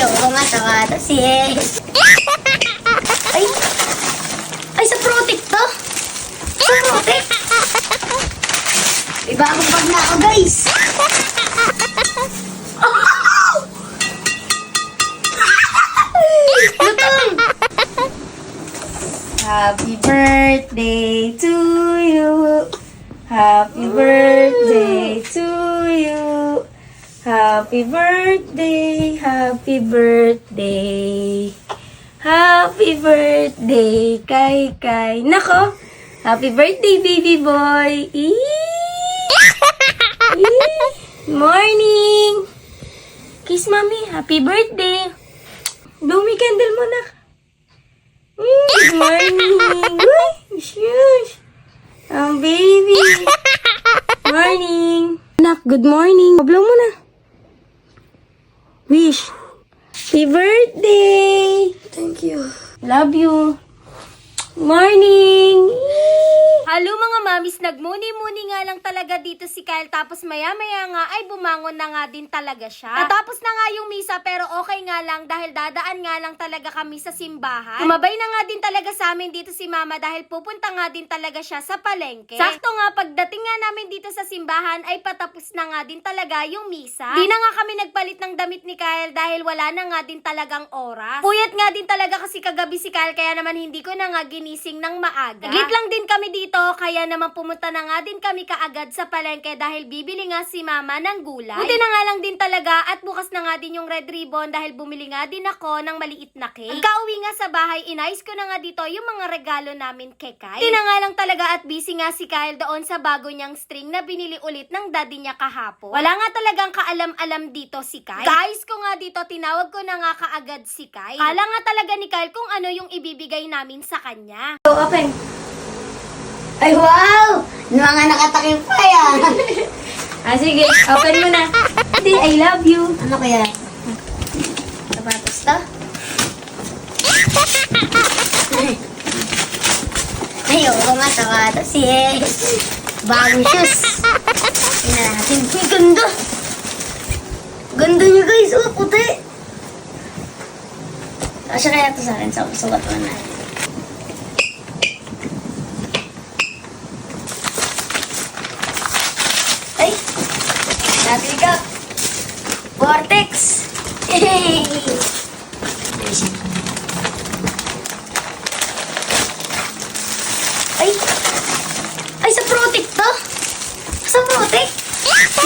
Ayoko nga sapatos, yes. Ay! Ay, sa Protect to? Sa Protect? May bagong bag na ako, guys. Happy birthday to you. Happy birthday to you. Happy birthday, happy birthday. Happy birthday kay kay. Nako, happy birthday baby boy. Eee! Eee! Morning. Kiss mommy, happy birthday. Lumi candle mo na. Mm, Good morning. Uy, shush. Ang baby. Morning. Anak, good morning. Blow mo na. Wish. Happy birthday. Thank you. Love you. Morning. Halo mga mamis, nagmuni-muni nga lang talaga dito si Kyle tapos maya-maya nga ay bumangon na nga din talaga siya. Natapos na nga yung misa pero okay nga lang dahil dadaan nga lang talaga kami sa simbahan. Tumabay na nga din talaga sa amin dito si mama dahil pupunta nga din talaga siya sa palengke. Sakto nga pagdating nga namin dito sa simbahan ay patapos na nga din talaga yung misa. Di na nga kami nagpalit ng damit ni Kyle dahil wala na nga din talagang oras. Puyat nga din talaga kasi kagabi si Kyle kaya naman hindi ko na nga ginising ng maaga. Saglit lang din kami dito kaya naman pumunta na nga din kami kaagad sa palengke dahil bibili nga si mama ng gulay. Buti na nga lang din talaga at bukas na nga din yung red ribbon dahil bumili nga din ako ng maliit na cake. Pagka-uwi nga sa bahay, inayos ko na nga dito yung mga regalo namin kay Kyle. Di na nga lang talaga at busy nga si Kyle doon sa bago niyang string na binili ulit ng daddy niya kahapon. Wala nga talagang kaalam-alam dito si Kyle. Guys ko nga dito, tinawag ko na nga kaagad si Kyle. Kala nga talaga ni Kyle kung ano yung ibibigay namin sa kanya. So, open. Ay, wow! Mga nakatakip pa yan. Ah, sige. Open mo na. Hindi, I love you. ano kaya? Sapatos to? Ayoko nga sapatos, yes. Bagong shoes. Tingnan natin. Uy, ganda! Ganda niya guys, oh, puti. Kasya kaya to sa akin, sa sukat mo na. Vortex! Yay! Ay! Ay, sa Protect to? Sa Protect?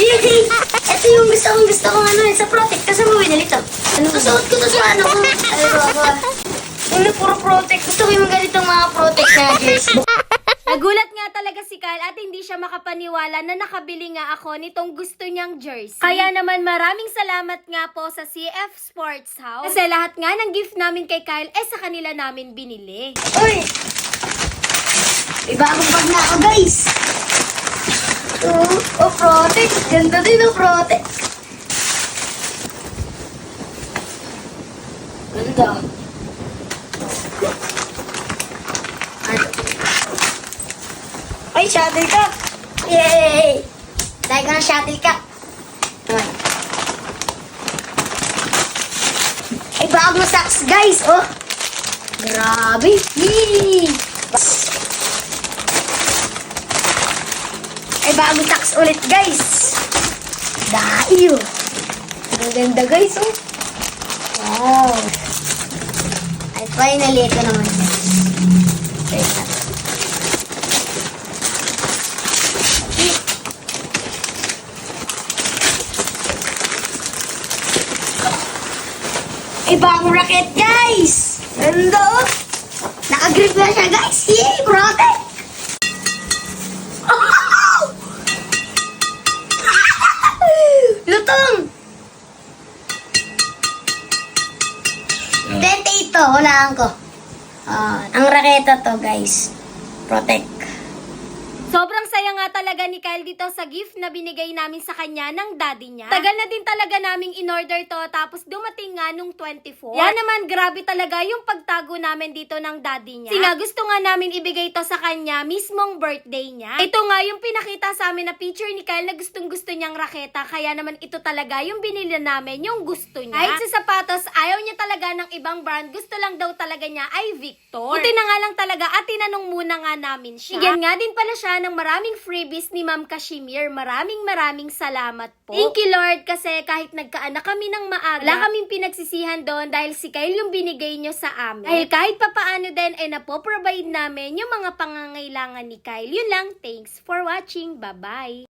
Yay! Ito yung gusto kong gusto kong ano sa Protect. Kasi mo binili to. Ano Susuot ko to sa ano ko. Ay, baba. Ano, puro Protect. Gusto ko yung ganitong mga Protect na jersey. Nagulat nga talaga si Kyle at hindi siya makapaniwala na nakabili nga ako nitong gusto niyang jersey. Kaya naman maraming salamat nga po sa CF Sports House. Kasi lahat nga ng gift namin kay Kyle eh sa kanila namin binili. Uy! May bagong bag na ako, guys. Oh, oh, Protect. Ganda din oh, Protect. Ganda. Ay, shuttlecock. Yay! Dahil ko ng shuttlecock. Naman. Ay, bagong socks, guys. Oh! Grabe! Yee! Ay, bagong socks ulit, guys. Dayo! Ang ganda, guys, oh. Wow! Ay, finally, ito naman, guys. Wait na. Ay, bagong racket, guys! Ganda, oh! Nakagrip na siya, guys! Yay! Protect! Oh! Lutong! 28 to, hulaan ko. Ah, ang raketa to, guys. Protect. Sobrang saya nga talaga ni Kyle dito sa gift na binigay namin sa kanya ng daddy niya. Tagal na din talaga naming in-order to tapos dumating nga nung 24. Yan naman, grabe talaga yung pagtago namin dito ng daddy niya. Kasi nga, gusto nga namin ibigay to sa kanya mismong birthday niya. Ito nga yung pinakita sa amin na picture ni Kyle na gustong gusto niyang raketa. Kaya naman ito talaga yung binili namin, yung gusto niya. Kahit sa sapatos, ayaw niya talaga ng ibang brand. Gusto lang daw talaga niya ay Victor. Buti na nga lang talaga at tinanong muna nga namin siya. Bigyan nga din pala siya ng maraming freebies ni Ma'am Kashmir. Maraming maraming salamat po. Thank you Lord kasi kahit nagkaanak kami ng maaga, wala kaming pinagsisihan doon dahil si Kyle yung binigay nyo sa amin. Dahil kahit papaano din ay napoprovide namin yung mga pangangailangan ni Kyle. Yun lang, thanks for watching. Bye-bye!